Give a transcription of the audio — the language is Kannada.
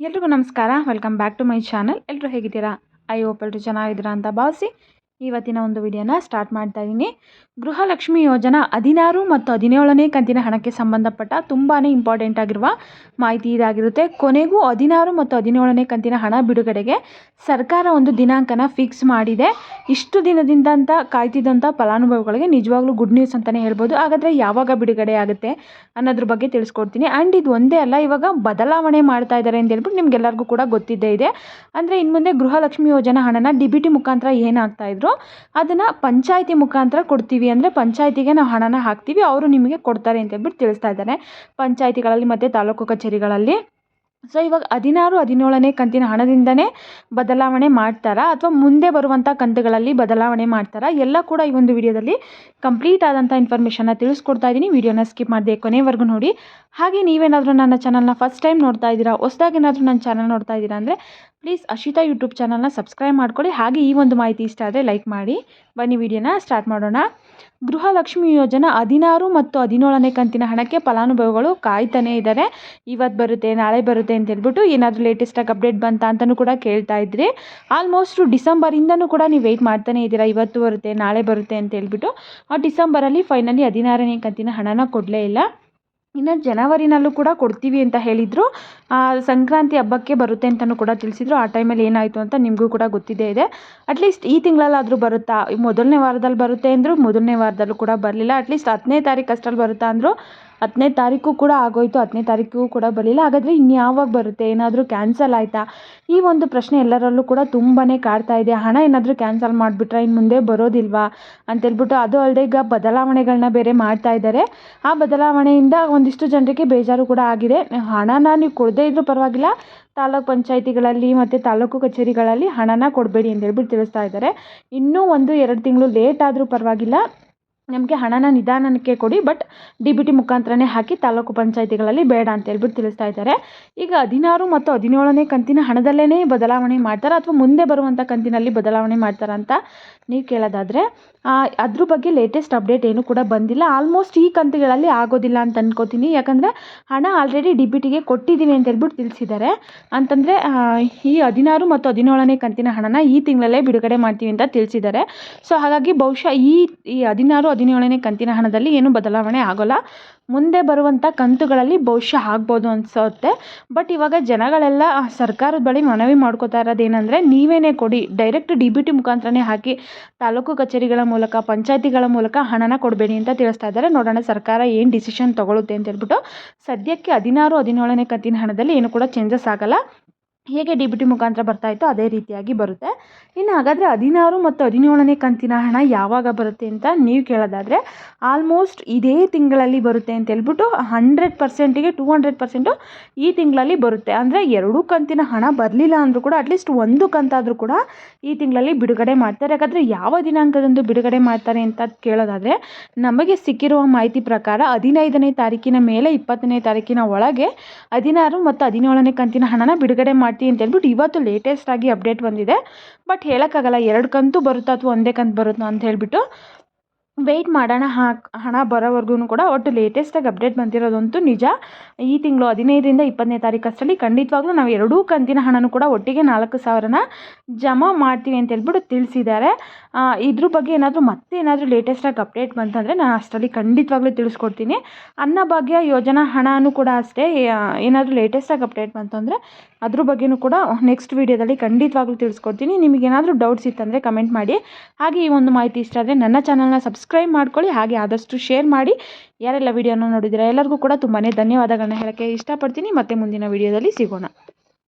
ಎಲ್ರಿಗೂ ನಮಸ್ಕಾರ. Welcome back to my channel ಎಲ್ಲರೂ ಹೇಗಿದ್ದೀರಾ? ಐ ಹೋಪ್ ಎಲ್ಲರೂ ಚೆನ್ನಾಗಿದ್ದೀರಾ ಅಂತ ಭಾವಿಸಿ ಇವತ್ತಿನ ಒಂದು ವಿಡಿಯೋನ ಸ್ಟಾರ್ಟ್ ಮಾಡ್ತಾ ಇದ್ದೀನಿ ಗೃಹಲಕ್ಷ್ಮಿ ಯೋಜನಾ ಹದಿನಾರು ಮತ್ತು ಹದಿನೇಳನೇ ಕಂತಿನ ಹಣಕ್ಕೆ ಸಂಬಂಧಪಟ್ಟ ತುಂಬಾ ಇಂಪಾರ್ಟೆಂಟ್ ಆಗಿರುವ ಮಾಹಿತಿ ಇದಾಗಿರುತ್ತೆ. ಕೊನೆಗೂ ಹದಿನಾರು ಮತ್ತು ಹದಿನೇಳನೇ ಕಂತಿನ ಹಣ ಬಿಡುಗಡೆಗೆ ಸರ್ಕಾರ ಒಂದು ದಿನಾಂಕನ ಫಿಕ್ಸ್ ಮಾಡಿದೆ. ಇಷ್ಟು ದಿನದಿಂದ ಅಂತ ಕಾಯ್ತಿದ್ದಂಥ ಫಲಾನುಭವಿಗಳಿಗೆ ನಿಜವಾಗ್ಲೂ ಗುಡ್ ನ್ಯೂಸ್ ಅಂತಲೇ ಹೇಳ್ಬೋದು. ಹಾಗಾದರೆ ಯಾವಾಗ ಬಿಡುಗಡೆ ಆಗುತ್ತೆ ಅನ್ನೋದ್ರ ಬಗ್ಗೆ ತಿಳಿಸ್ಕೊಡ್ತೀನಿ. ಆ್ಯಂಡ್ ಇದು ಒಂದೇ ಅಲ್ಲ, ಇವಾಗ ಬದಲಾವಣೆ ಮಾಡ್ತಾ ಇದ್ದಾರೆ ಅಂತ ಹೇಳ್ಬಿಟ್ಟು ನಿಮ್ಗೆಲ್ಲರಿಗೂ ಕೂಡ ಗೊತ್ತಿದ್ದೇ ಇದೆ. ಅಂದರೆ ಇನ್ನು ಮುಂದೆ ಗೃಹಲಕ್ಷ್ಮಿ ಯೋಜನಾ ಹಣನ ಡಿ ಬಿ ಟಿ ಮುಖಾಂತರ ಏನಾಗ್ತಾ ಇದ್ರು ಅದನ್ನು ಪಂಚಾಯಿತಿ ಮುಖಾಂತರ ಕೊಡ್ತೀವಿ ಅಂದರೆ ಪಂಚಾಯಿತಿಗೆ ನಾವು ಹಣನ ಹಾಕ್ತೀವಿ, ಅವರು ನಿಮಗೆ ಕೊಡ್ತಾರೆ ಅಂತ ಹೇಳ್ಬಿಟ್ಟು ತಿಳಿಸ್ತಾ ಇದ್ದಾರೆ ಪಂಚಾಯಿತಿಗಳಲ್ಲಿ ಮತ್ತು ತಾಲೂಕು ಕಚೇರಿಗಳಲ್ಲಿ. ಸೊ ಇವಾಗ ಹದಿನಾರು, ಹದಿನೇಳನೇ ಕಂತಿನ ಹಣದಿಂದನೇ ಬದಲಾವಣೆ ಮಾಡ್ತಾರಾ ಅಥವಾ ಮುಂದೆ ಬರುವಂಥ ಕಂತುಗಳಲ್ಲಿ ಬದಲಾವಣೆ ಮಾಡ್ತಾರಾ? ಎಲ್ಲ ಕೂಡ ಈ ಒಂದು ವಿಡಿಯೋದಲ್ಲಿ ಕಂಪ್ಲೀಟ್ ಆದಂಥ ಇನ್ಫಾರ್ಮೇಷನ್ನ ತಿಳಿಸ್ಕೊಡ್ತಾ ಇದ್ದೀನಿ. ವಿಡಿಯೋನ ಸ್ಕಿಪ್ ಮಾಡಿದೆ ಕೊನೆವರೆಗೂ ನೋಡಿ. ಹಾಗೆ ನೀವೇನಾದರೂ ನನ್ನ ಚಾನಲ್ನ ಫಸ್ಟ್ ಟೈಮ್ ನೋಡ್ತಾ ಇದ್ದೀರಾ, ಹೊಸ್ದಾಗಿ ಏನಾದರೂ ನನ್ನ ಚಾನಲ್ ನೋಡ್ತಾ ಇದ್ದೀರಾ ಅಂದರೆ ಪ್ಲೀಸ್ ಅಶಿತಾ ಯೂಟ್ಯೂಬ್ ಚಾನಲ್ನ ಸಬ್ಸ್ಕ್ರೈಬ್ ಮಾಡ್ಕೊಳ್ಳಿ. ಹಾಗೆ ಈ ಒಂದು ಮಾಹಿತಿ ಇಷ್ಟ ಆದರೆ ಲೈಕ್ ಮಾಡಿ. ಬನ್ನಿ ವಿಡಿಯೋನ ಸ್ಟಾರ್ಟ್ ಮಾಡೋಣ. ಗೃಹಲಕ್ಷ್ಮಿ ಯೋಜನಾ ಹದಿನಾರು ಮತ್ತು ಹದಿನೇಳನೇ ಕಂತಿನ ಹಣಕ್ಕೆ ಫಲಾನುಭವಿಗಳು ಕಾಯ್ತಾನೇ ಇದ್ದಾರೆ. ಇವತ್ತು ಬರುತ್ತೆ, ನಾಳೆ ಬರುತ್ತೆ ಅಂತ ಹೇಳ್ಬಿಟ್ಟು ಏನಾದರೂ ಲೇಟೆಸ್ಟಾಗಿ ಅಪ್ಡೇಟ್ ಬಂತ ಅಂತಲೂ ಕೂಡ ಕೇಳ್ತಾ ಇದ್ರಿ. ಆಲ್ಮೋಸ್ಟ್ ಡಿಸೆಂಬರಿಂದನೂ ಕೂಡ ನೀವು ವೆಯ್ಟ್ ಮಾಡ್ತಾನೇ ಇದ್ದೀರಾ. ಇವತ್ತು ಬರುತ್ತೆ, ನಾಳೆ ಬರುತ್ತೆ ಅಂತ ಹೇಳ್ಬಿಟ್ಟು. ಆ ಡಿಸೆಂಬರಲ್ಲಿ ಫೈನಲಿ ಹದಿನಾರನೇ ಕಂತಿನ ಹಣನ ಕೊಡಲೇ ಇಲ್ಲ. ಇನ್ನು ಜನವರಿನಲ್ಲೂ ಕೂಡ ಕೊಡ್ತೀವಿ ಅಂತ ಹೇಳಿದರು. ಸಂಕ್ರಾಂತಿ ಹಬ್ಬಕ್ಕೆ ಬರುತ್ತೆ ಅಂತಲೂ ಕೂಡ ತಿಳಿಸಿದ್ರು. ಆ ಟೈಮಲ್ಲಿ ಏನಾಯಿತು ಅಂತ ನಿಮಗೂ ಕೂಡ ಗೊತ್ತಿದ್ದೇ ಇದೆ. ಅಟ್ಲೀಸ್ಟ್ ಈ ತಿಂಗಳಲ್ಲಾದರೂ ಬರುತ್ತಾ? ಮೊದಲನೇ ವಾರದಲ್ಲಿ ಬರುತ್ತೆ ಅಂದರು, ಮೊದಲನೇ ವಾರದಲ್ಲೂ ಕೂಡ ಬರಲಿಲ್ಲ. ಅಟ್ಲೀಸ್ಟ್ ಹತ್ತನೇ ತಾರೀಕು ಅಷ್ಟರಲ್ಲಿ ಬರುತ್ತಾ ಅಂದರು. ಹತ್ತನೇ ತಾರೀಕು ಕೂಡ ಆಗೋಯಿತು, ಹತ್ತನೇ ತಾರೀಕು ಕೂಡ ಬರಲಿಲ್ಲ. ಹಾಗಾದರೆ ಇನ್ಯಾವಾಗ ಬರುತ್ತೆ? ಏನಾದರೂ ಕ್ಯಾನ್ಸಲ್ ಆಯಿತಾ? ಈ ಒಂದು ಪ್ರಶ್ನೆ ಎಲ್ಲರಲ್ಲೂ ಕೂಡ ತುಂಬಾ ಕಾಡ್ತಾ ಇದೆ. ಹಣ ಏನಾದರೂ ಕ್ಯಾನ್ಸಲ್ ಮಾಡಿಬಿಟ್ರೆ ಇನ್ನು ಮುಂದೆ ಬರೋದಿಲ್ವಾ ಅಂತೇಳ್ಬಿಟ್ಟು ಅದು ಅಲ್ಲದೆ ಈಗ ಬದಲಾವಣೆಗಳನ್ನ ಬೇರೆ ಮಾಡ್ತಾ ಇದ್ದಾರೆ. ಆ ಬದಲಾವಣೆಯಿಂದ ಒಂದಿಷ್ಟು ಜನರಿಗೆ ಬೇಜಾರು ಕೂಡ ಆಗಿದೆ. ಹಣನ ನೀವು ಕೊಡದೇ ಇದ್ದರೂ ಪರವಾಗಿಲ್ಲ. ತಾಲೂಕ್ ಪಂಚಾಯಿತಿಗಳಲ್ಲಿ ಮತ್ತು ತಾಲೂಕು ಕಚೇರಿಗಳಲ್ಲಿ ಹಣನ ಕೊಡಬೇಡಿ ಅಂತ ಹೇಳ್ಬಿಟ್ಟು ತಿಳಿಸ್ತಾ ಇದ್ದಾರೆ. ಇನ್ನೂ ಒಂದು ಎರಡು ತಿಂಗಳು ಲೇಟ್ ಆದರೂ ಪರವಾಗಿಲ್ಲ. ನಮಗೆ ಹಣನ ನಿಧಾನಕ್ಕೆ ಕೊಡಿ ಬಟ್ ಡಿ ಬಿ ಟಿ ಮುಖಾಂತರನೇ ಹಾಕಿ ತಾಲೂಕು ಪಂಚಾಯಿತಿಗಳಲ್ಲಿ ಬೇಡ ಅಂತ ಹೇಳ್ಬಿಟ್ಟು ತಿಳಿಸ್ತಾ ಇದ್ದಾರೆ. ಈಗ ಹದಿನಾರು ಮತ್ತು ಹದಿನೇಳನೇ ಕಂತಿನ ಹಣದಲ್ಲೇ ಬದಲಾವಣೆ ಮಾಡ್ತಾರಾ ಅಥವಾ ಮುಂದೆ ಬರುವಂಥ ಕಂತಿನಲ್ಲಿ ಬದಲಾವಣೆ ಮಾಡ್ತಾರಾ ಅಂತ ನೀವು ಕೇಳೋದಾದರೆ ಅದ್ರ ಬಗ್ಗೆ ಲೇಟೆಸ್ಟ್ ಅಪ್ಡೇಟ್ ಏನೂ ಕೂಡ ಬಂದಿಲ್ಲ. ಆಲ್ಮೋಸ್ಟ್ ಈ ಕಂತುಗಳಲ್ಲಿ ಆಗೋದಿಲ್ಲ ಅಂತ ಅಂದ್ಕೋತೀನಿ ಯಾಕಂದರೆ ಹಣ ಆಲ್ರೆಡಿ ಡಿ ಬಿ ಟಿಗೆ ಕೊಟ್ಟಿದ್ದೀನಿ ಅಂತ ಹೇಳ್ಬಿಟ್ಟು ತಿಳಿಸಿದ್ದಾರೆ. ಅಂತಂದರೆ ಈ ಹದಿನಾರು ಮತ್ತು ಹದಿನೇಳನೇ ಕಂತಿನ ಹಣನ ಈ ತಿಂಗಳಲ್ಲೇ ಬಿಡುಗಡೆ ಮಾಡ್ತೀವಿ ಅಂತ ತಿಳಿಸಿದ್ದಾರೆ. ಸೊ ಹಾಗಾಗಿ ಬಹುಶಃ ಈ ಈ ಹದಿನಾರು, ಹದಿನೇಳನೇ ಕಂತಿನ ಹಣದಲ್ಲಿ ಏನೂ ಬದಲಾವಣೆ ಆಗೋಲ್ಲ. ಮುಂದೆ ಬರುವಂಥ ಕಂತುಗಳಲ್ಲಿ ಬಹುಶಃ ಆಗ್ಬೋದು ಅನಿಸುತ್ತೆ. ಬಟ್ ಇವಾಗ ಜನಗಳೆಲ್ಲ ಸರ್ಕಾರದ ಬಳಿ ಮನವಿ ಮಾಡ್ಕೋತಾ ಇರೋದು ಏನಂದರೆ ನೀವೇ ಕೊಡಿ ಡೈರೆಕ್ಟ್ ಡಿ ಬಿ ಟಿ ಮುಖಾಂತರನೇ ಹಾಕಿ, ತಾಲೂಕು ಕಚೇರಿಗಳ ಮೂಲಕ, ಪಂಚಾಯತಿಗಳ ಮೂಲಕ ಹಣನ ಕೊಡಬೇಡಿ ಅಂತ ತಿಳಿಸ್ತಾ ಇದ್ದಾರೆ. ನೋಡೋಣ ಸರ್ಕಾರ ಏನು ಡಿಸಿಷನ್ ತೊಗೊಳುತ್ತೆ ಅಂತ ಹೇಳ್ಬಿಟ್ಟು, ಸದ್ಯಕ್ಕೆ ಹದಿನಾರು, ಹದಿನೇಳನೇ ಕಂತಿನ ಹಣದಲ್ಲಿ ಏನು ಕೂಡ ಚೇಂಜಸ್ ಆಗೋಲ್ಲ. ಹೇಗೆ ಡಿ ಬಿ ಟಿ ಮುಖಾಂತರ ಬರ್ತಾ ಇತ್ತು ಅದೇ ರೀತಿಯಾಗಿ ಬರುತ್ತೆ. ಇನ್ನು ಹಾಗಾದರೆ ಹದಿನಾರು ಮತ್ತು ಹದಿನೇಳನೇ ಕಂತಿನ ಹಣ ಯಾವಾಗ ಬರುತ್ತೆ ಅಂತ ನೀವು ಕೇಳೋದಾದರೆ ಆಲ್ಮೋಸ್ಟ್ ಇದೇ ತಿಂಗಳಲ್ಲಿ ಬರುತ್ತೆ ಅಂತ ಹೇಳ್ಬಿಟ್ಟು ಹಂಡ್ರೆಡ್ ಪರ್ಸೆಂಟಿಗೆ ಟೂ ಹಂಡ್ರೆಡ್ ಪರ್ಸೆಂಟು ಈ ತಿಂಗಳಲ್ಲಿ ಬರುತ್ತೆ. ಅಂದರೆ ಎರಡೂ ಕಂತಿನ ಹಣ ಬರಲಿಲ್ಲ ಅಂದರೂ ಕೂಡ ಅಟ್ಲೀಸ್ಟ್ ಒಂದು ಕಂತಾದರೂ ಕೂಡ ಈ ತಿಂಗಳಲ್ಲಿ ಬಿಡುಗಡೆ ಮಾಡ್ತಾರೆ. ಯಾಕಂದರೆ ಯಾವ ದಿನಾಂಕದಂದು ಬಿಡುಗಡೆ ಮಾಡ್ತಾರೆ ಅಂತ ಕೇಳೋದಾದರೆ ನಮಗೆ ಸಿಕ್ಕಿರುವ ಮಾಹಿತಿ ಪ್ರಕಾರ ಹದಿನೈದನೇ ತಾರೀಕಿನ ಮೇಲೆ ಇಪ್ಪತ್ತನೇ ತಾರೀಕಿನ ಒಳಗೆ ಹದಿನಾರು ಮತ್ತು ಹದಿನೇಳನೇ ಕಂತಿನ ಹಣನ ಬಿಡುಗಡೆ ಮಾಡ್ತೀವಿ ಅಂತ ಹೇಳ್ಬಿಟ್ಟು ಇವತ್ತು ಲೇಟೆಸ್ಟಾಗಿ ಅಪ್ಡೇಟ್ ಬಂದಿದೆ. ಬಟ್ ಹೇಳೋಕ್ಕಾಗಲ್ಲ, ಎರಡು ಕಂತು ಬರುತ್ತಾ ಅಥವಾ ಒಂದೇ ಕಂತು ಬರುತ್ತಾ ಅಂತ ಹೇಳಿಬಿಟ್ಟು ವೆಯ್ಟ್ ಮಾಡೋಣ ಹಣ ಬರೋವರೆಗೂ ಕೂಡ ಒಟ್ಟು ಲೇಟೆಸ್ಟಾಗಿ ಅಪ್ಡೇಟ್ ಬಂದಿರೋದಂತೂ ನಿಜ. ಈ ತಿಂಗಳು ಹದಿನೈದರಿಂದ ಇಪ್ಪತ್ತನೇ ತಾರೀಕು ಅಷ್ಟರಲ್ಲಿ ಖಂಡಿತವಾಗ್ಲೂ ನಾವು ಎರಡೂ ಕಂತಿನ ಹಣನೂ ಕೂಡ ಒಟ್ಟಿಗೆ ನಾಲ್ಕು ಸಾವಿರನ ಜಮಾ ಮಾಡ್ತೀವಿ ಅಂತ ಹೇಳ್ಬಿಟ್ಟು ತಿಳಿಸಿದ್ದಾರೆ ಇದ್ರ ಬಗ್ಗೆ ಏನಾದರೂ ಮತ್ತೆ ಏನಾದರೂ ಲೇಟೆಸ್ಟಾಗಿ ಅಪ್ಡೇಟ್ ಬಂತಂದರೆ ನಾನು ಅಷ್ಟರಲ್ಲಿ ಖಂಡಿತವಾಗ್ಲೂ ತಿಳಿಸ್ಕೊಡ್ತೀನಿ. ಅನ್ನಭಾಗ್ಯ ಯೋಜನಾ ಹಣನೂ ಕೂಡ ಅಷ್ಟೇ ಏನಾದರೂ ಲೇಟೆಸ್ಟಾಗಿ ಅಪ್ಡೇಟ್ ಬಂತಂದರೆ ಅದ್ರ ಬಗ್ಗೆಯೂ ಕೂಡ ನೆಕ್ಸ್ಟ್ ವೀಡಿಯೋದಲ್ಲಿ ಖಂಡಿತವಾಗ್ಲೂ ತಿಳಿಸ್ಕೊಡ್ತೀನಿ. ನಿಮಗೇನಾದರೂ ಡೌಟ್ಸ್ ಇತ್ತಂದರೆ ಕಮೆಂಟ್ ಮಾಡಿ. ಹಾಗೆ ಈ ಒಂದು ಮಾಹಿತಿ ಇಷ್ಟ ಆದರೆ ನನ್ನ ಚಾನಲ್ನ ಸಬ್ಸ್ಕ್ರೈಬ್ ಮಾಡ್ಕೊಳ್ಳಿ, ಹಾಗೆ ಆದಷ್ಟು ಶೇರ್ ಮಾಡಿ. ಯಾರೆಲ್ಲ ವಿಡಿಯೋನ ನೋಡಿದ್ದೀರಾ ಎಲ್ಲರಿಗೂ ಕೂಡ ತುಂಬಾ ಧನ್ಯವಾದಗಳನ್ನ ಹೇಳೋಕ್ಕೆ ಇಷ್ಟಪಡ್ತೀನಿ. ಮತ್ತೆ ಮುಂದಿನ ವಿಡಿಯೋದಲ್ಲಿ ಸಿಗೋಣ.